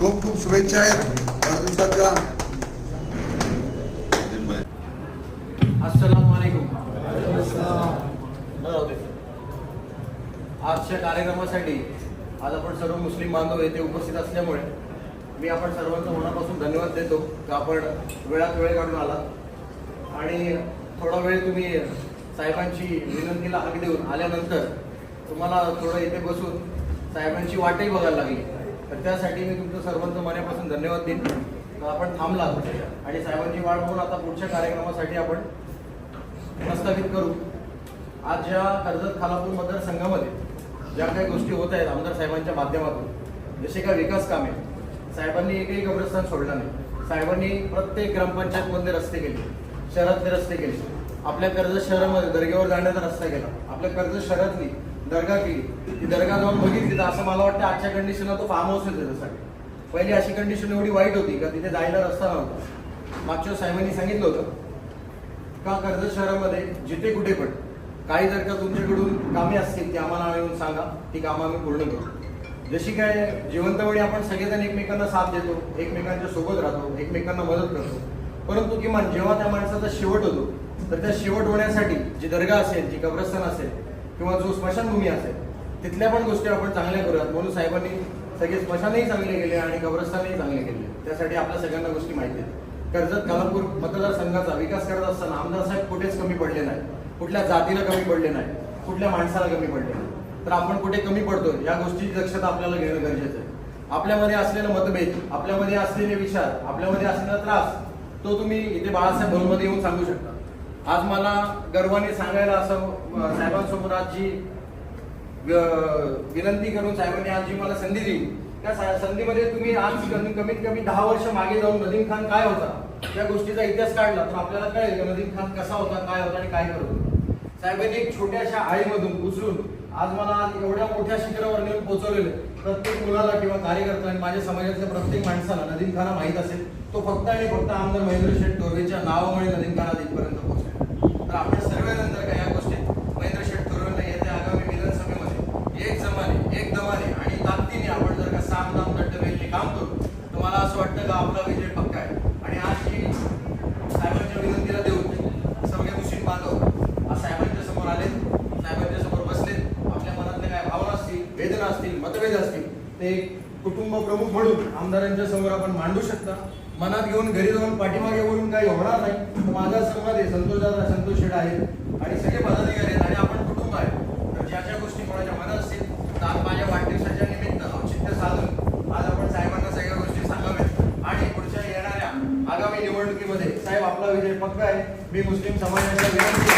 खूप खूप शुभेच्छा आहेत. वाढदिवसाच्या आजच्या कार्यक्रमासाठी आज आपण सर्व मुस्लिम बांधव येथे उपस्थित असल्यामुळे मी आपण सर्वांचा मनापासून धन्यवाद देतो. की आपण वेळात वेळ काढून आला आणि थोडा वेळ तुम्ही साहेबांची विनंतीला हाक देऊन आल्यानंतर तुम्हाला थोडं इथे बसून साहेबांची वाटही बघायला लागली. तर त्यासाठी मी तुमचं सर्वांचं मनापासून धन्यवाद देईन. तर आपण थांबला आणि साहेबांची वाट बघून आता पुढच्या कार्यक्रमासाठी आपण प्रस्तावित करू. आज ज्या कर्जत खालापूर मतदारसंघामध्ये ज्या काही गोष्टी होत आहेत आमदार साहेबांच्या माध्यमातून जसे काय विकास कामे साहेबांनी एकही कब्रस्थान सोडलं नाही. साहेबांनी प्रत्येक ग्रामपंचायतमध्ये रस्ते केले. शहरातले रस्ते केले. आपल्या कर्जत शहरामध्ये दर्ग्यावर जाण्याचा रस्ता केला. आपल्या कर्जत शहरातली दर्गा केली. ती दर्गा जाऊन बघितली तर असं मला वाटतं आजच्या कंडिशनला तो फार्म हाऊस होते त्याच्यासाठी पहिली अशी कंडिशन एवढी वाईट होती का तिथे जायला रस्ता नव्हता. मागच्या साहेबांनी सांगितलं होतं का कर्जत शहरामध्ये जिथे कुठे पण काही जर का तुमच्याकडून कामे असतील ती आम्हाला येऊन सांगा. ती कामं आम्ही पूर्ण करू. जशी काय जिवंतवेळी आपण सगळेजण एकमेकांना साथ देतो एकमेकांच्या सोबत राहतो एकमेकांना मदत करतो. परंतु किमान जेव्हा त्या माणसाचा शेवट होतो तर त्या शेवट होण्यासाठी जी दर्गा असेल जी कब्रस्थान असेल किंवा जो स्मशानभूमी असेल तिथल्या पण गोष्टी आपण चांगल्या करूयात. म्हणून साहेबांनी सगळे स्मशानही चांगले केले आणि कब्रस्थानही चांगले केले. त्यासाठी आपल्या सगळ्यांना गोष्टी माहिती आहेत. कर्जत कालापूर मतदारसंघाचा विकास करत असताना आमदार साहेब कुठेच कमी पडले नाही कुठल्या जातीला कमी पडले नाही कुठल्या माणसाला कमी पडले नाही तर आपण कुठे कमी पडतो या गोष्टीची दक्षता आपल्याला घेणं गरजेचं आहे. आपल्यामध्ये असलेलं मतभेद आपल्यामध्ये असलेले विचार आपल्यामध्ये असलेला त्रास तो तुम्ही इथे बाळासाहेब भवनमध्ये येऊन सांगू शकता. आज मला गर्वाने सांगायला असं साहेबांसोबत साहेबांसमोर आज जी विनंती करून साहेबांनी आज जी मला संधी दिली त्या सा- संधीमध्ये तुम्ही आज कमी- कमीत कमी दहा वर्ष मागे जाऊन नदीम खान काय होता त्या गोष्टीचा इतिहास काढला तर आपल्याला कळेल नदीम खान कसा होता काय होता आणि काय करत होता. साहेबांनी एक छोट्याशा आळीमधून उचलून आज मला आज एवढ्या मोठ्या शिखरावर नेऊन पोहोचवलेलं प्रत्येक मुलाला किंवा कार्यकर्ता आणि माझ्या समाजातल्या प्रत्येक माणसाला नदीन खाना माहीत असेल तो फक्त आणि फक्त आमदार महेंद्र शेठ तोरवेच्या नावामुळे नदीन खाना तिथपर्यंत पोहोचले. तर आपल्या सर्वेनंतर काय या गोष्टीत महेंद्र शेठ तोरवेला येत्या आगामी विधानसभेमध्ये एक जमाने एक दमाने आणि ताकदीने आपण जर का साम दाम दंड काम करू तर मला असं वाटतं का आपला विजय पक्का आहे आणि आज जी साहेबांच्या विनंतीला देऊन सगळे मुस्लिम बांधव आज साहेबांच्या समोर आले साहेबांच्या समोर बसले आपल्या मनातल्या काय भावना असतील वेदना असतील मतभेद असतील ते कुटुंब प्रमुख म्हणून आमदारांच्या समोर आपण मांडू शकता. मनात घेऊन घरी जाऊन पाठीमागे बोलून काही होणार नाही. माझा समाज आहे संतोष दादा संतोष शेड आहेत. आणि सगळे पदाधिकारी आहेत आणि आपण कुटुंब आहे तर ज्या ज्या गोष्टी कोणाच्या मनात असतील तर आज माझ्या वाढदिवसाच्या निमित्त औचित्य साधून आज आपण साहेबांना सगळ्या गोष्टी सांगाव्यात. आणि पुढच्या येणाऱ्या आगामी निवडणुकीमध्ये साहेब आपला विजय पक्का आहे. मी मुस्लिम समाजाच्या विनंती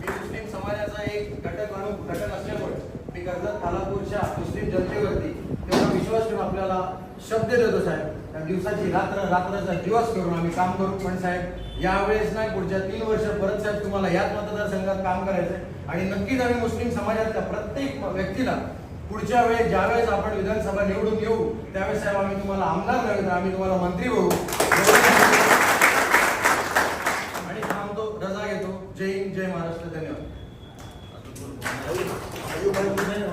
मी मुस्लिम समाजाचा एक घटक म्हणून घटक असल्यामुळे मी कर्जत खालापूरच्या मुस्लिम जनतेवरती तेवढा विश्वास ठेवून आपल्याला शब्द देतो साहेब. त्या दिवसाची रात्र रात्राचा दिवस करून आम्ही काम करू. पण साहेब यावेळेस नाही पुढच्या तीन वर्ष परत साहेब तुम्हाला याच मतदारसंघात काम करायचंय. आणि नक्कीच आम्ही मुस्लिम समाजातल्या प्रत्येक व्यक्तीला पुढच्या वेळेस ज्यावेळेस आपण विधानसभा निवडून येऊ त्यावेळेस साहेब आम्ही तुम्हाला आमदार नव्हे तर आम्ही तुम्हाला मंत्री होऊ. Aí o Brasil